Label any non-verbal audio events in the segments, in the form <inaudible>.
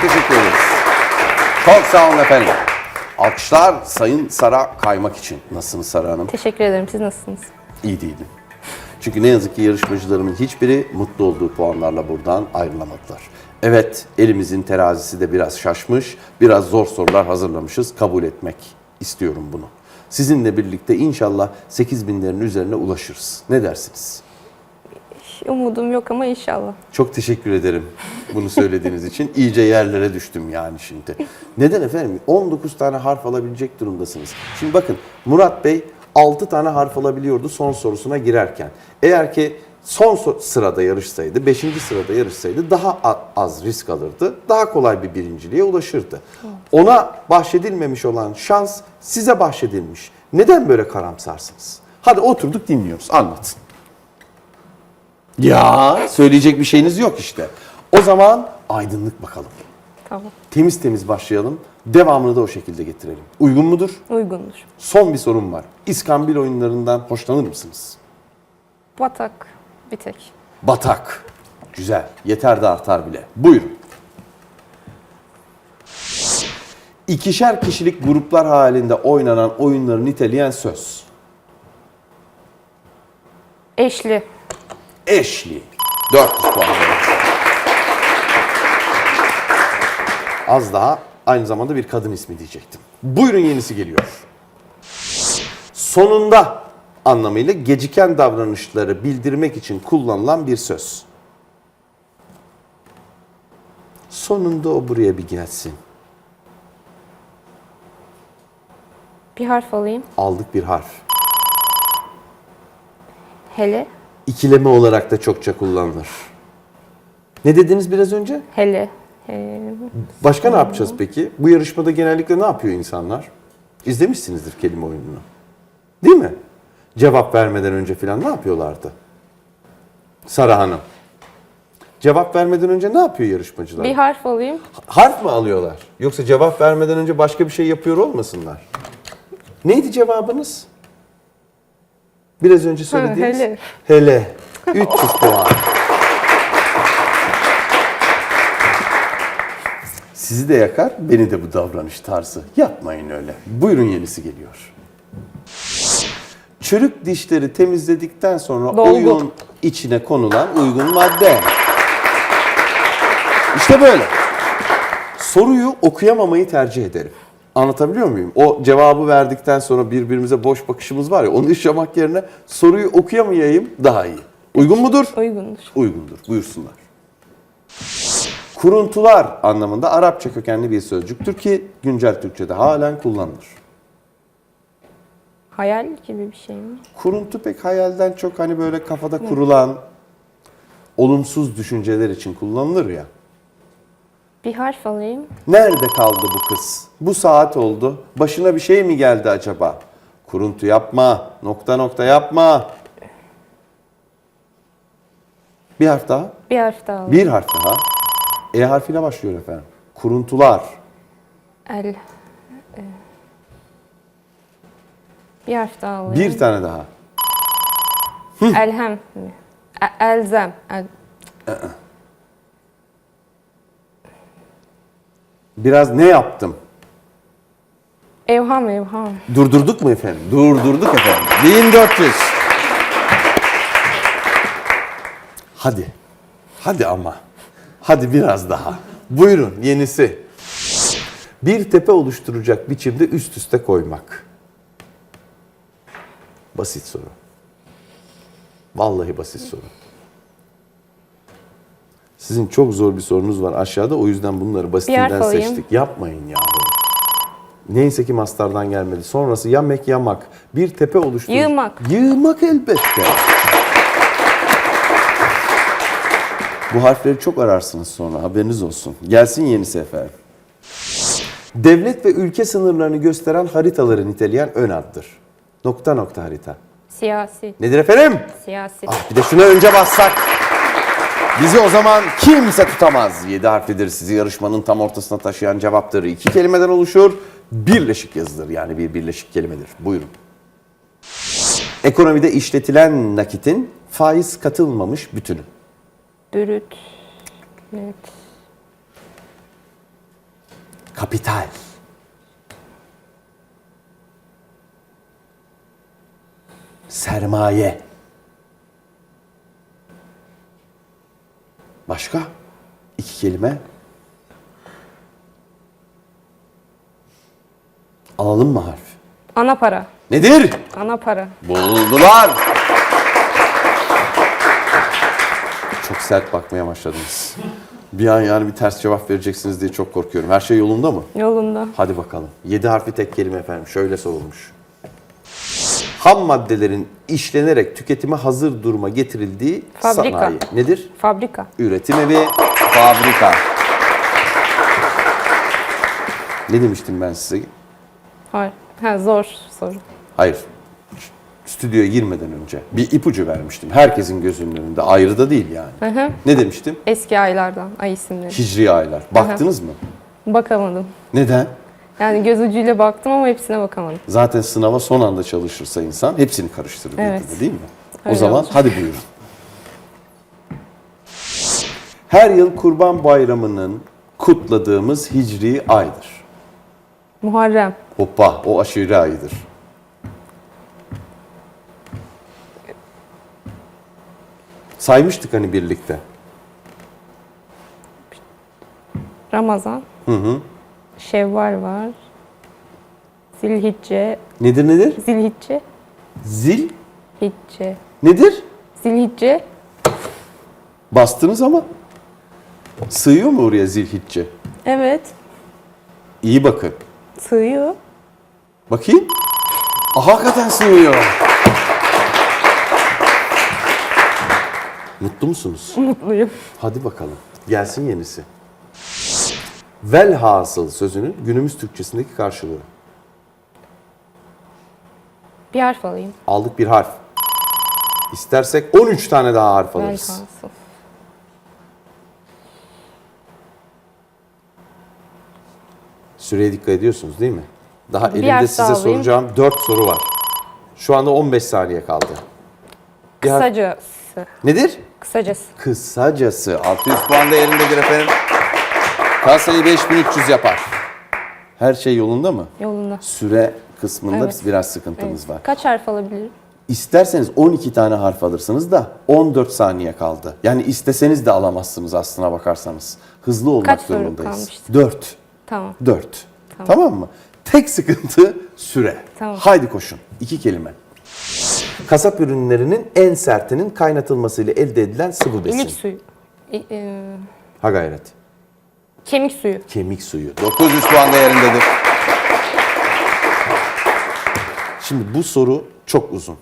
Çok teşekkür ederiz. Çok sağ olun efendim. Alkışlar Sayın Sara Kaymak için. Nasılsınız Sara Hanım? Teşekkür ederim. Siz nasılsınız? İyi değilim. Çünkü ne yazık ki yarışmacılarımın hiçbiri mutlu olduğu puanlarla buradan ayrılamadılar. Evet, elimizin terazisi de biraz şaşmış, biraz zor sorular hazırlamışız. Kabul etmek istiyorum bunu. Sizinle birlikte inşallah 8 binlerin üzerine ulaşırız. Ne dersiniz? Hiç umudum yok ama inşallah. Çok teşekkür ederim bunu söylediğiniz için. İyice yerlere düştüm yani şimdi. Neden efendim? 19 tane harf alabilecek durumdasınız. Şimdi bakın Murat Bey 6 tane harf alabiliyordu son sorusuna girerken. Eğer ki son so- sırada yarışsaydı, 5. sırada yarışsaydı daha az risk alırdı. Daha kolay bir birinciliğe ulaşırdı. Ona bahşedilmemiş olan şans size bahşedilmiş. Neden böyle karamsarsınız? Hadi oturduk dinliyoruz. Anlatın. Ya söyleyecek bir şeyiniz yok işte. O zaman aydınlık bakalım. Tamam. Temiz temiz başlayalım. Devamını da o şekilde getirelim. Uygun mudur? Uygundur. Son bir sorum var. İskambil oyunlarından hoşlanır mısınız? Batak. Bir tek. Batak. Güzel. Yeter de artar bile. Buyurun. İkişer kişilik gruplar halinde oynanan oyunları niteleyen söz. Eşli. Eşli. 400 puan. Az daha aynı zamanda bir kadın ismi diyecektim. Buyurun yenisi geliyor. Sonunda anlamıyla geciken davranışları bildirmek için kullanılan bir söz. Sonunda o buraya bir gelsin. Bir harf alayım. Aldık bir harf. Hele. İkileme olarak da çokça kullanılır. Ne dediniz biraz önce? Hele. Ee, Başka ne yapacağız peki? Bu yarışmada genellikle ne yapıyor insanlar? İzlemişsinizdir kelime oyununu. Değil mi? Cevap vermeden önce falan ne yapıyorlardı? Sara Hanım. Cevap vermeden önce ne yapıyor yarışmacılar? bir harf alayım. Harf mı alıyorlar? Yoksa cevap vermeden önce başka bir şey yapıyor olmasınlar? Neydi cevabınız? Biraz önce söylediğiniz. hele. Hele. 300 puan. Sizi de yakar, beni de bu davranış tarzı. Yapmayın öyle. Buyurun yenisi geliyor. Çürük dişleri temizledikten sonra Dolgu. oyun içine konulan uygun madde. İşte böyle. Soruyu okuyamamayı tercih ederim. Anlatabiliyor muyum? O cevabı verdikten sonra birbirimize boş bakışımız var ya onu yaşamak yerine soruyu okuyamayayım daha iyi. Uygun mudur? Uygundur. Uygundur. Buyursunlar. Kuruntular anlamında Arapça kökenli bir sözcüktür ki güncel Türkçe'de halen kullanılır. Hayal gibi bir şey mi? Kuruntu pek hayalden çok hani böyle kafada kurulan olumsuz düşünceler için kullanılır ya. Bir harf alayım. Nerede kaldı bu kız? Bu saat oldu. Başına bir şey mi geldi acaba? Kuruntu yapma. Nokta nokta yapma. Bir harf daha. Bir harf daha alayım. Bir harf daha. E harfiyle başlıyor efendim. Kuruntular. El. e, bir harf daha alayım. Bir tane daha. Elhem mi? E- elzem. El- Biraz ne yaptım? evham evham. Durdurduk mu efendim? Durdurduk efendim. 1400. Hadi. Hadi ama. Hadi biraz daha. Buyurun yenisi. Bir tepe oluşturacak biçimde üst üste koymak. Basit soru. Vallahi basit soru. Sizin çok zor bir sorunuz var aşağıda o yüzden bunları basitinden seçtik. Yapmayın ya. Neyse ki mastardan gelmedi. Sonrası yamek yamak. Bir tepe oluşturur. Yığmak. Yığmak elbette. Bu harfleri çok ararsınız sonra haberiniz olsun. Gelsin yenisi efendim. Devlet ve ülke sınırlarını gösteren haritaları niteleyen ön addır. Nokta nokta harita. Siyasi. Nedir efendim? Siyasi. Ah bir de şuna önce bassak. Bizi o zaman kimse tutamaz. 7 harflidir sizi yarışmanın tam ortasına taşıyan cevaptır. İki kelimeden oluşur. Birleşik yazıdır yani bir birleşik kelimedir. Buyurun. Ekonomide işletilen nakitin faiz katılmamış bütünü. Bürüt. Evet. Kapital. Sermaye. Başka? İki kelime. Alalım mı harf? Ana para. Nedir? Ana para. Buldular. Çok sert bakmaya başladınız. Bir an yani bir ters cevap vereceksiniz diye çok korkuyorum. Her şey yolunda mı? Yolunda. Hadi bakalım. 7 harfli tek kelime efendim. Şöyle sorulmuş. Ham maddelerin işlenerek tüketime hazır duruma getirildiği Fabrika. sanayi. Nedir? Fabrika. Üretim evi, fabrika. Ne demiştim ben size? Hayır. Ha, zor soru. Hayır. Stüdyoya girmeden önce bir ipucu vermiştim. Herkesin gözünün önünde. Ayrı da değil yani. Hı hı. Ne demiştim? Eski aylardan ay isimleri. Hicri aylar. Baktınız mı? Bakamadım. Neden? Yani göz ucuyla baktım ama hepsine bakamadım. Zaten sınava son anda çalışırsa insan hepsini karıştırır Evet. birbirine, değil mi? o Öyle zaman olacak. hadi buyurun. Her yıl Kurban Bayramı'nın kutladığımız hicri aydır. Muharrem. Hoppa o aşırı ayıdır. Saymıştık hani birlikte. Ramazan. Hı hı. Şevval var. Zilhicce. Nedir nedir? Zilhicce. Zil Hicce. nedir? Zilhicce. Bastınız ama sığıyor mu oraya zilhicce? Evet. İyi bakın. Sığıyor. Bakayım. Aa, hakikaten sığıyor. Mutlu musunuz? Mutluyum. Hadi bakalım. Gelsin yenisi. Velhasıl sözünün günümüz Türkçesindeki karşılığı. Bir harf alayım. Aldık bir harf. İstersek 13 tane daha harf alırız. Velhasıl. Süreye dikkat ediyorsunuz değil mi? Daha Bir elimde harf size daha alayım. soracağım 4 soru var. Şu anda 15 saniye kaldı. Bir harf- Kısacası. Nedir? Kısacası. Kısacası 600 puan değerindedir efendim. Kasayı 5300 yapar. Her şey yolunda mı? Yolunda. Süre kısmında Evet. biraz sıkıntımız var. Kaç harf alabilirim? İsterseniz 12 tane harf alırsınız da 14 saniye kaldı. Yani isteseniz de alamazsınız aslına bakarsanız. Hızlı olmak Kaç zorundayız. kalmıştı? 4. Tamam. 4. Tamam. mı? Tek sıkıntı süre. Tamam. Haydi koşun. İki kelime. Kasap ürünlerinin en sertinin kaynatılmasıyla elde edilen sıvı besin. İlik suyu. İ- e, Ha gayret. Kemik suyu. Kemik suyu. 900 puan değerindedir. Şimdi bu soru çok uzun.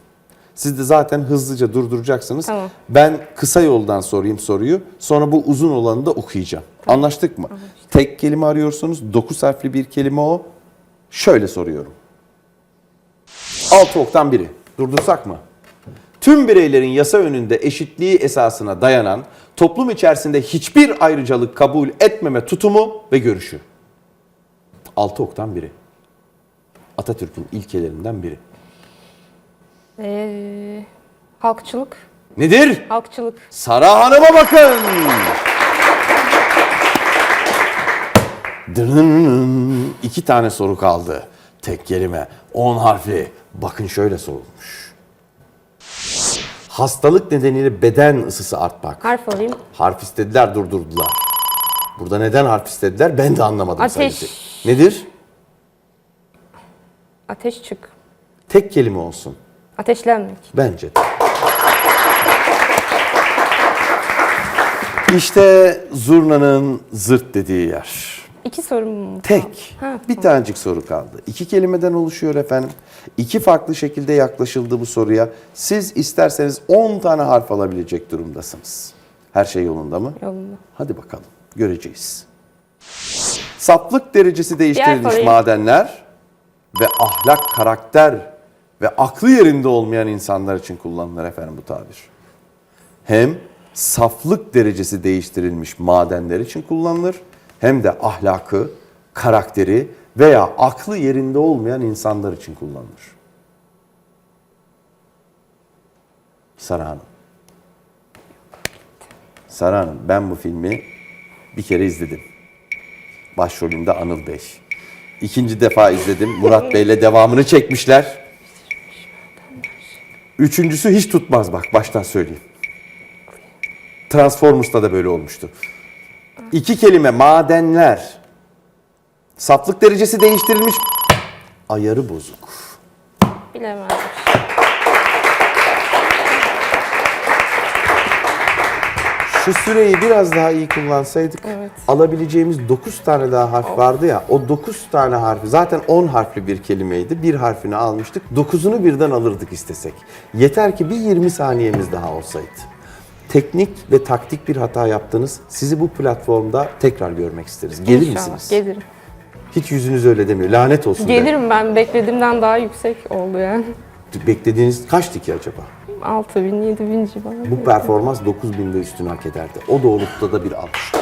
Siz de zaten hızlıca durduracaksınız. Tamam. Ben kısa yoldan sorayım soruyu. Sonra bu uzun olanı da okuyacağım. Anlaştık mı? Tek kelime arıyorsunuz. 9 harfli bir kelime o. Şöyle soruyorum. 6 oktan biri. Durdursak mı? Tüm bireylerin yasa önünde eşitliği esasına dayanan toplum içerisinde hiçbir ayrıcalık kabul etmeme tutumu ve görüşü. 6 oktan biri. Atatürk'ün ilkelerinden biri. Ee, halkçılık. Nedir? Halkçılık. Sara Hanım'a bakın. Dırnın. İki tane soru kaldı. Tek kelime. 10 harfli. Bakın şöyle sorulmuş. Hastalık nedeniyle beden ısısı artmak. Harf alayım. Harf istediler durdurdular. Burada neden harf istediler ben de anlamadım Ateş. sadece. Nedir? Ateş çık. Tek kelime olsun. Ateşlenmek. Bence de. İşte zurnanın zırt dediği yer. İki sorum mu? Tek. Ha, bir tanecik soru kaldı. İki kelimeden oluşuyor efendim. İki farklı şekilde yaklaşıldı bu soruya. Siz isterseniz 10 tane harf alabilecek durumdasınız. Her şey yolunda mı? Yolunda. Hadi bakalım. Göreceğiz. Saflık derecesi değiştirilmiş madenler ve ahlak, karakter ve aklı yerinde olmayan insanlar için kullanılır efendim bu tabir. Hem saflık derecesi değiştirilmiş madenler için kullanılır hem de ahlakı, karakteri veya aklı yerinde olmayan insanlar için kullanılır. Sara Hanım. Sara Hanım ben bu filmi bir kere izledim. Başrolünde Anıl Bey. İkinci defa izledim. Murat <laughs> Bey'le devamını çekmişler. Üçüncüsü hiç tutmaz bak baştan söyleyeyim. Transformers'ta da böyle olmuştu. İki kelime madenler. Saflık derecesi değiştirilmiş. Ayarı bozuk. Bilemezdim. Şu süreyi biraz daha iyi kullansaydık Evet. alabileceğimiz 9 tane daha harf vardı ya. O 9 tane harfi zaten 10 harfli bir kelimeydi. Bir harfini almıştık. 9'unu birden alırdık istesek. Yeter ki bir 20 saniyemiz daha olsaydı. Teknik ve taktik bir hata yaptınız. Sizi bu platformda tekrar görmek isteriz. Gelir İnşallah. misiniz? Gelirim. Hiç yüzünüz öyle demiyor. Lanet olsun. Gelirim ben beklediğimden daha yüksek oldu yani. Beklediğiniz kaçtı ki acaba? 6000 bin, 7000 civarı. Bu performans 9000 ve üstünü hak ederdi. O doğrultuda da bir alkış.